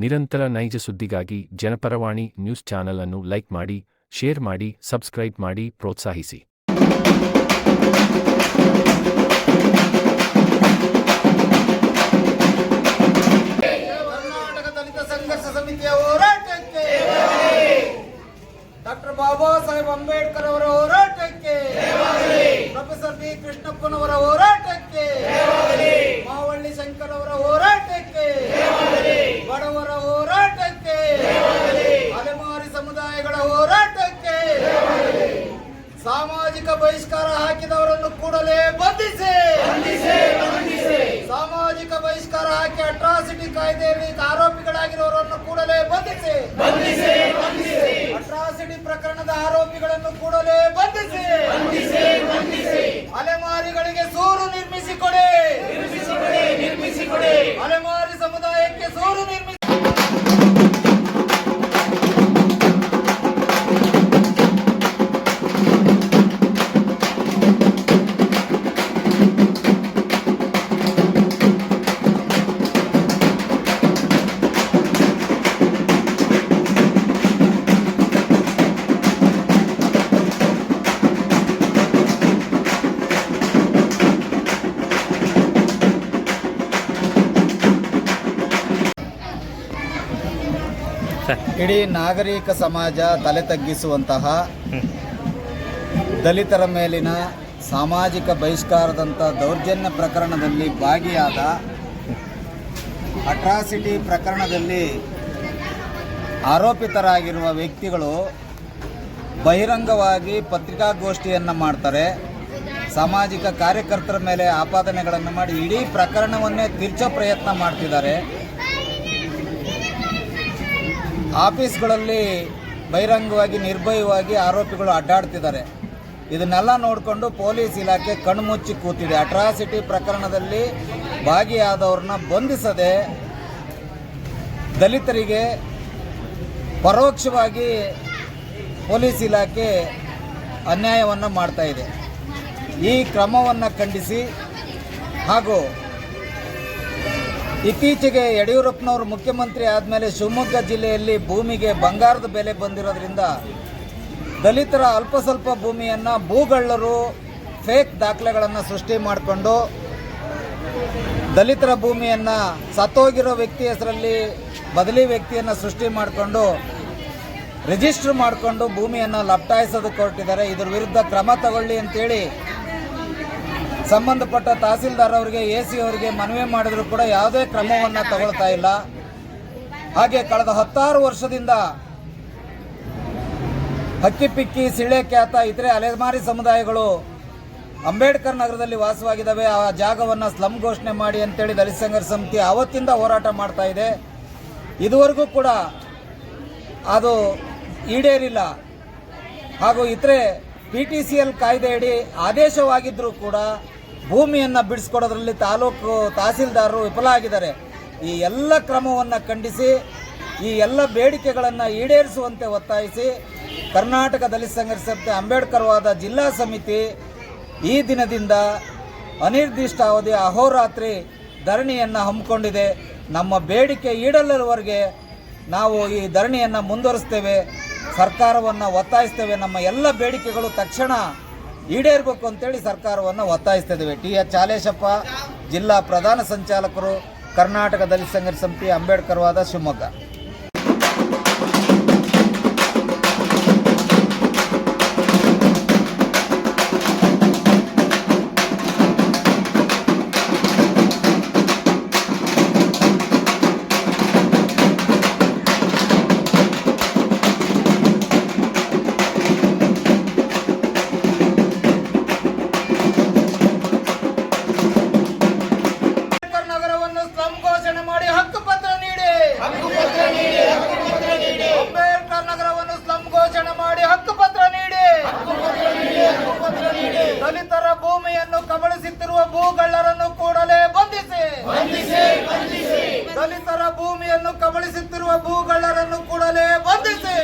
ನಿರಂತರ ನೈಜ ಸುದ್ದಿಗಾಗಿ ಜನಪರವಾಣಿ ನ್ಯೂಸ್ ಚಾನೆಲ್ ಅನ್ನು ಲೈಕ್ ಮಾಡಿ, ಶೇರ್ ಮಾಡಿ, ಸಬ್ಸ್ಕ್ರೈಬ್ ಮಾಡಿ ಪ್ರೋತ್ಸಾಹಿಸಿ. ಡಾಕ್ಟರ್ ಬಾಬಾ ಸಾಹೇಬ್ ಅಂಬೇಡ್ಕರ್ ಅವರ ಹೋರಾಟಕ್ಕೆ ಪ್ರೊಫೆಸರ್ ಬಿ ಕೃಷ್ಣಪ್ಪನವರ ಹೋರಾಟಕ್ಕೆ ಮಾವಳ್ಳಿ ಶಂಕರ್ ಅವರ ಹೋರಾಟಕ್ಕೆ ಬಡವರ ಹೋರಾಟಕ್ಕೆ ಅಲೆಮಾರಿ ಸಮುದಾಯಗಳ ಹೋರಾಟಕ್ಕೆ ಸಾಮಾಜಿಕ ಬಹಿಷ್ಕಾರ ಹಾಕಿದವರನ್ನು ಕೂಡಲೇ ಬಂಧಿಸಿ! ಸಾಮಾಜಿಕ ಬಹಿಷ್ಕಾರ ಹಾಕಿ ಅಟ್ರಾಸಿಟಿ ಕಾಯ್ದೆಯಲ್ಲಿ ಆರೋಪಿಗಳಾಗಿರುವವರನ್ನು ಕೂಡಲೇ ಬಂಧಿಸಿ! ಅಟ್ರಾಸಿಟಿ ಪ್ರಕರಣದ ಆರೋಪಿಗಳನ್ನು ಕೂಡಲೇ ಬಂಧಿಸಿ! ಅಲೆಮಾರಿಗಳಿಗೆ ಸೂರು ನಿರ್ಮಿಸಿಕೊಡಿ ಇಡೀ ನಾಗರಿಕ ಸಮಾಜ ತಲೆ ತಗ್ಗಿಸುವಂತಹ ದಲಿತರ ಮೇಲಿನ ಸಾಮಾಜಿಕ ಬಹಿಷ್ಕಾರದಂಥ ದೌರ್ಜನ್ಯ ಪ್ರಕರಣದಲ್ಲಿ ಭಾಗಿಯಾದ ಅಟ್ರಾಸಿಟಿ ಪ್ರಕರಣದಲ್ಲಿ ಆರೋಪಿತರಾಗಿರುವ ವ್ಯಕ್ತಿಗಳು ಬಹಿರಂಗವಾಗಿ ಪತ್ರಿಕಾಗೋಷ್ಠಿಯನ್ನು ಮಾಡ್ತಾರೆ. ಸಾಮಾಜಿಕ ಕಾರ್ಯಕರ್ತರ ಮೇಲೆ ಆಪಾದನೆಗಳನ್ನು ಮಾಡಿ ಇಡೀ ಪ್ರಕರಣವನ್ನೇ ತಿರ್ಚೋ ಪ್ರಯತ್ನ ಮಾಡ್ತಿದ್ದಾರೆ. ಆಫೀಸ್ಗಳಲ್ಲಿ ಬಹಿರಂಗವಾಗಿ, ನಿರ್ಭಯವಾಗಿ ಆರೋಪಿಗಳು ಅಡ್ಡಾಡ್ತಿದ್ದಾರೆ. ಇದನ್ನೆಲ್ಲ ನೋಡಿಕೊಂಡು ಪೊಲೀಸ್ ಇಲಾಖೆ ಕಣ್ಮುಚ್ಚಿ ಕೂತಿದೆ. ಅಟ್ರಾಸಿಟಿ ಪ್ರಕರಣದಲ್ಲಿ ಭಾಗಿಯಾದವ್ರನ್ನ ಬಂಧಿಸದೆ ದಲಿತರಿಗೆ ಪರೋಕ್ಷವಾಗಿ ಪೊಲೀಸ್ ಇಲಾಖೆ ಅನ್ಯಾಯವನ್ನು ಮಾಡ್ತಾ ಇದೆ. ಈ ಕ್ರಮವನ್ನು ಖಂಡಿಸಿ ಹಾಗೂ ಇತ್ತೀಚೆಗೆ ಯಡಿಯೂರಪ್ಪನವರು ಮುಖ್ಯಮಂತ್ರಿ ಆದಮೇಲೆ ಶಿವಮೊಗ್ಗ ಜಿಲ್ಲೆಯಲ್ಲಿ ಭೂಮಿಗೆ ಬಂಗಾರದ ಬೆಲೆ ಬಂದಿರೋದ್ರಿಂದ ದಲಿತರ ಅಲ್ಪ ಸ್ವಲ್ಪ ಭೂಮಿಯನ್ನು ಭೂಗಳ್ಳರು ಫೇಕ್ ದಾಖಲೆಗಳನ್ನು ಸೃಷ್ಟಿ ಮಾಡಿಕೊಂಡು ದಲಿತರ ಭೂಮಿಯನ್ನು ಸತ್ತೋಗಿರೋ ವ್ಯಕ್ತಿ ಹೆಸರಲ್ಲಿ ಬದಲಿ ವ್ಯಕ್ತಿಯನ್ನು ಸೃಷ್ಟಿ ಮಾಡಿಕೊಂಡು ರಿಜಿಸ್ಟರ್ ಮಾಡಿಕೊಂಡು ಭೂಮಿಯನ್ನು ಲಪ್ಟಾಯಿಸೋದಕ್ಕೆ ಹೊರಟಿದ್ದಾರೆ. ಇದರ ವಿರುದ್ಧ ಕ್ರಮ ತಗೊಳ್ಳಿ ಅಂತೇಳಿ ಸಂಬಂಧಪಟ್ಟ ತಹಸೀಲ್ದಾರ್ ಅವರಿಗೆ ಎ ಸಿ ಅವರಿಗೆ ಮನವಿ ಮಾಡಿದ್ರು ಕೂಡ ಯಾವುದೇ ಕ್ರಮವನ್ನು ತಗೊಳ್ತಾ ಇಲ್ಲ. ಹಾಗೆ ಕಳೆದ ಹತ್ತಾರು ವರ್ಷದಿಂದ ಹಕ್ಕಿಪಿಕ್ಕಿ ಸಿಳೆ ಖ್ಯಾತ, ಇತರೆ ಅಲೆಮಾರಿ ಸಮುದಾಯಗಳು ಅಂಬೇಡ್ಕರ್ ನಗರದಲ್ಲಿ ವಾಸವಾಗಿದ್ದಾವೆ. ಆ ಜಾಗವನ್ನು ಸ್ಲಮ್ ಘೋಷಣೆ ಮಾಡಿ ಅಂತೇಳಿ ದಲಿತ ಸಂಘರ್ಷ ಸಮಿತಿ ಅವತ್ತಿಂದ ಹೋರಾಟ ಮಾಡ್ತಾ ಇದೆ. ಇದುವರೆಗೂ ಕೂಡ ಅದು ಈಡೇರಿಲ್ಲ. ಹಾಗೂ ಇತರೆ ಪಿ ಟಿ ಸಿ ಎಲ್ ಕಾಯ್ದೆಯಡಿ ಆದೇಶವಾಗಿದ್ದರೂ ಕೂಡ ಭೂಮಿಯನ್ನು ಬಿಡಿಸ್ಕೊಡೋದ್ರಲ್ಲಿ ತಾಲೂಕು ತಹಸೀಲ್ದಾರರು ವಿಫಲ ಆಗಿದ್ದಾರೆ. ಈ ಎಲ್ಲ ಕ್ರಮವನ್ನು ಖಂಡಿಸಿ, ಈ ಎಲ್ಲ ಬೇಡಿಕೆಗಳನ್ನು ಈಡೇರಿಸುವಂತೆ ಒತ್ತಾಯಿಸಿ ಕರ್ನಾಟಕ ದಲಿತ ಸಂಘರ್ಷ ಅಂಬೇಡ್ಕರ್ವಾದ ಜಿಲ್ಲಾ ಸಮಿತಿ ಈ ದಿನದಿಂದ ಅನಿರ್ದಿಷ್ಟಾವಧಿ ಅಹೋರಾತ್ರಿ ಧರಣಿಯನ್ನು ಹಮ್ಮಿಕೊಂಡಿದೆ. ನಮ್ಮ ಬೇಡಿಕೆ ಈಡಲ್ಲವರೆಗೆ ನಾವು ಈ ಧರಣಿಯನ್ನು ಮುಂದುವರಿಸ್ತೇವೆ. ಸರ್ಕಾರವನ್ನು ಒತ್ತಾಯಿಸ್ತೇವೆ. ನಮ್ಮ ಎಲ್ಲ ಬೇಡಿಕೆಗಳು ತಕ್ಷಣ ಈಡೇರಬೇಕು ಅಂತೇಳಿ ಸರ್ಕಾರವನ್ನು ಒತ್ತಾಯಿಸ್ತಾ ಇದ್ದೇವೆ ಟಿ ಎಚ್ ಚಾಲೇಶಪ್ಪ ಜಿಲ್ಲಾ ಪ್ರಧಾನ ಸಂಚಾಲಕರು ಕರ್ನಾಟಕ ದಲಿತ ಸಂಘರ್ಷ ಸಮಿತಿ ಅಂಬೇಡ್ಕರ್ವಾದ ಶಿವಮೊಗ್ಗ. ಭೂಗಳ್ಳರನ್ನು ಕೂಡಲೇ ಬಂಧಿಸಿ. ದಲಿತರ ಭೂಮಿಯನ್ನು ಕಬಳಿಸುತ್ತಿರುವ ಭೂಗಳ್ಳರನ್ನು ಕೂಡಲೇ ಬಂಧಿಸಿ.